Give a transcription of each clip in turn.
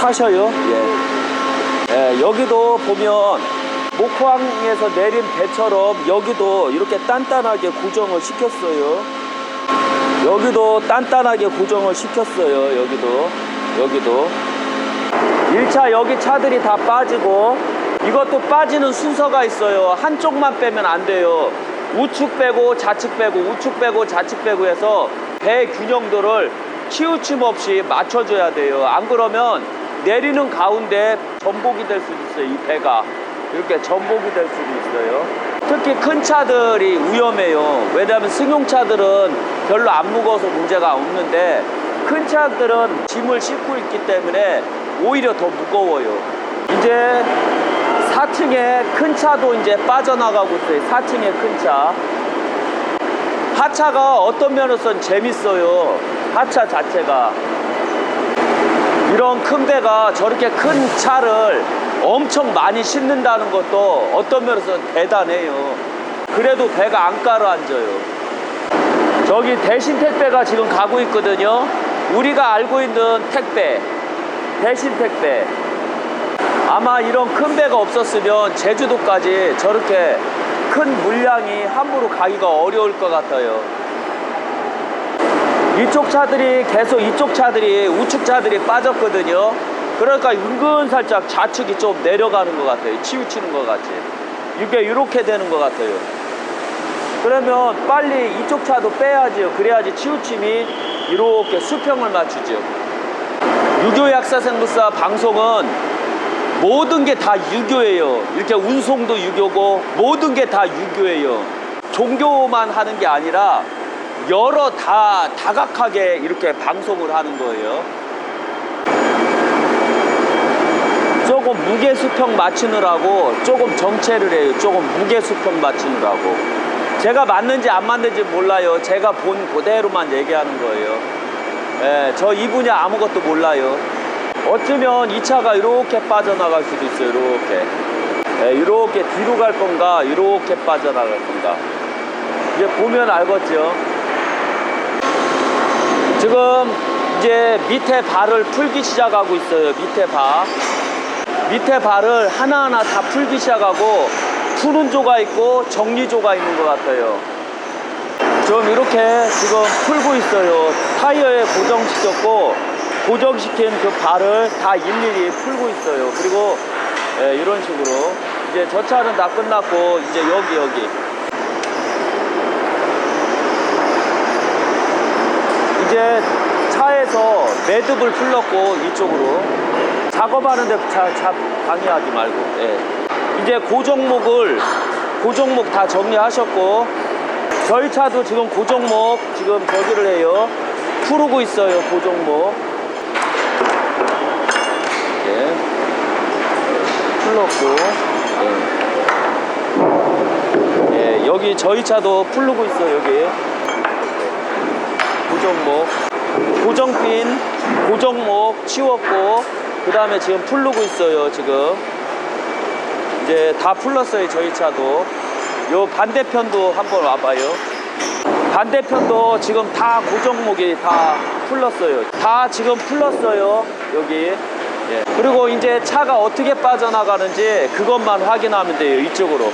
타셔요. 예. 예, 여기도 보면 목포항에서 내린 배처럼 여기도 이렇게 단단하게 고정을 시켰어요. 여기도 단단하게 고정을 시켰어요. 여기도 여기도 1차 여기 차들이 다 빠지고 이것도 빠지는 순서가 있어요. 한쪽만 빼면 안 돼요. 우측 빼고 좌측 빼고 우측 빼고 좌측 빼고 해서 배 균형도를 치우침 없이 맞춰줘야 돼요. 안 그러면 내리는 가운데 전복이 될 수도 있어요. 이 배가 이렇게 전복이 될 수도 있어요. 특히 큰 차들이 위험해요. 왜냐하면 승용차들은 별로 안 무거워서 문제가 없는데 큰 차들은 짐을 싣고 있기 때문에 오히려 더 무거워요. 이제 4층에 큰 차도 이제 빠져나가고 있어요. 4층에 큰 차. 하차가 어떤 면에서는 재밌어요. 하차 자체가. 이런 큰 배가 저렇게 큰 차를 엄청 많이 싣는다는 것도 어떤 면에서 대단해요. 그래도 배가 안 가라앉아요. 저기 대신 택배가 지금 가고 있거든요. 우리가 알고 있는 택배, 대신 택배. 아마 이런 큰 배가 없었으면 제주도까지 저렇게 큰 물량이 함부로 가기가 어려울 것 같아요. 이쪽 차들이 계속 이쪽 차들이 우측 차들이 빠졌거든요. 그러니까 은근 살짝 좌측이 좀 내려가는 것 같아요. 치우치는 것 같이. 이게 이렇게 되는 것 같아요. 그러면 빨리 이쪽 차도 빼야죠. 그래야지 치우침이 이렇게 수평을 맞추죠. 유교 약사생물사 방송은 모든 게 다 유교예요. 이렇게 운송도 유교고 모든 게 다 유교예요. 종교만 하는 게 아니라 여러 다 다각하게 이렇게 방송을 하는 거예요. 조금 무게 수평 맞추느라고 조금 정체를 해요. 조금 무게 수평 맞추느라고. 제가 맞는지 안 맞는지 몰라요. 제가 본 그대로만 얘기하는 거예요. 예, 저 이분이 아무것도 몰라요. 어쩌면 이 차가 이렇게 빠져나갈 수도 있어요. 이렇게. 예, 이렇게 뒤로 갈 건가, 이렇게 빠져나갈 건가. 이제 보면 알겠죠. 지금 이제 밑에 발을 풀기 시작하고 있어요. 밑에 발. 밑에 발을 하나하나 다 풀기 시작하고 푸는 조가 있고 정리조가 있는 것 같아요. 좀 이렇게 지금 풀고 있어요. 타이어에 고정시켰고 고정시킨 그 발을 다 일일이 풀고 있어요. 그리고 예, 이런 식으로 이제 저 차는 다 끝났고 이제 여기 여기 이제 차에서 매듭을 풀렀고 이쪽으로 작업하는데 자, 자, 방해하지 말고. 예. 이제 고종목을 고종목 다 정리하셨고 저희 차도 지금 고종목 지금 저기를 해요. 풀고 있어요 고종목. 예. 풀렀고. 예. 예, 여기 저희 차도 풀르고 있어요 여기. 고정목. 고정핀 고정목 치웠고 그 다음에 지금 풀르고 있어요 지금. 이제 다 풀렀어요 저희 차도. 요 반대편도 한번 와봐요. 반대편도 지금 다 고정목이 다 풀렀어요. 다 지금 풀렀어요 여기. 예. 그리고 이제 차가 어떻게 빠져나가는지 그것만 확인하면 돼요 이쪽으로.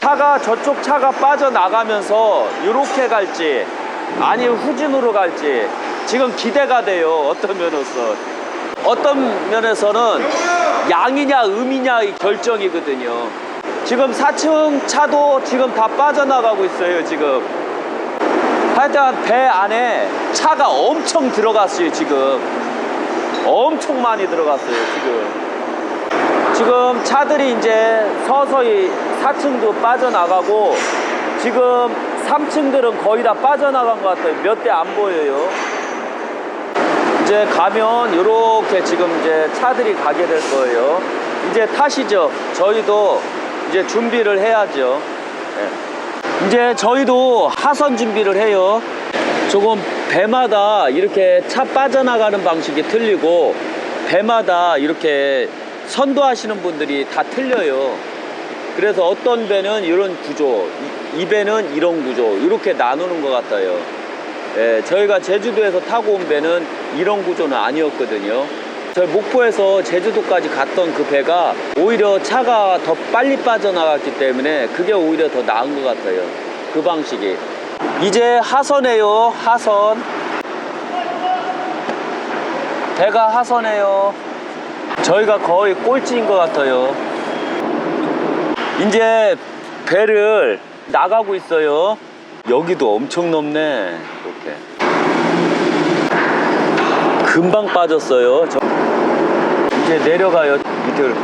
차가 저쪽 차가 빠져나가면서 이렇게 갈지 아니면 후진으로 갈지 지금 기대가 돼요 어떤 면에서 어떤 면에서는 양이냐 음이냐의 결정이거든요 지금 4층 차도 지금 다 빠져나가고 있어요 지금 하여튼 배 안에 차가 엄청 들어갔어요 지금 엄청 많이 들어갔어요 지금 지금 차들이 이제 서서히 4층도 빠져나가고 지금 3층들은 거의 다 빠져나간 것 같아요. 몇 대 안 보여요. 이제 가면 이렇게 지금 이제 차들이 가게 될 거예요. 이제 타시죠. 저희도 이제 준비를 해야죠. 예. 이제 저희도 하선 준비를 해요. 조금 배마다 이렇게 차 빠져나가는 방식이 틀리고 배마다 이렇게 선도하시는 분들이 다 틀려요. 그래서 어떤 배는 이런 구조, 이, 이 배는 이런 구조 이렇게 나누는 것 같아요. 예, 저희가 제주도에서 타고 온 배는 이런 구조는 아니었거든요. 저희 목포에서 제주도까지 갔던 그 배가 오히려 차가 더 빨리 빠져나갔기 때문에 그게 오히려 더 나은 것 같아요. 그 방식이. 이제 하선해요, 하선. 배가 하선해요. 저희가 거의 꼴찌인 것 같아요. 이제 배를 나가고 있어요. 여기도 엄청 넓네. 이렇게. 금방 빠졌어요. 저- 이제 내려가요. 밑을.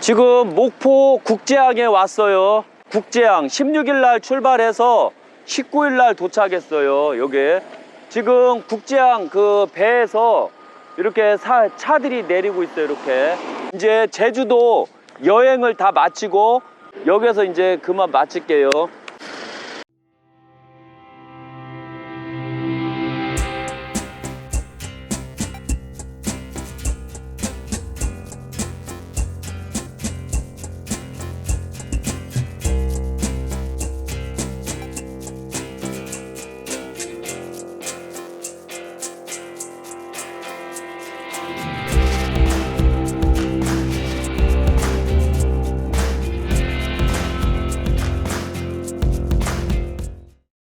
지금 목포 국제항에 왔어요. 국제항 16일 날 출발해서 19일 날 도착했어요. 여기 지금 국제항 그 배에서 이렇게 사- 차들이 내리고 있어요. 이렇게 이제 제주도 여행을 다 마치고 여기서 이제 그만 마칠게요.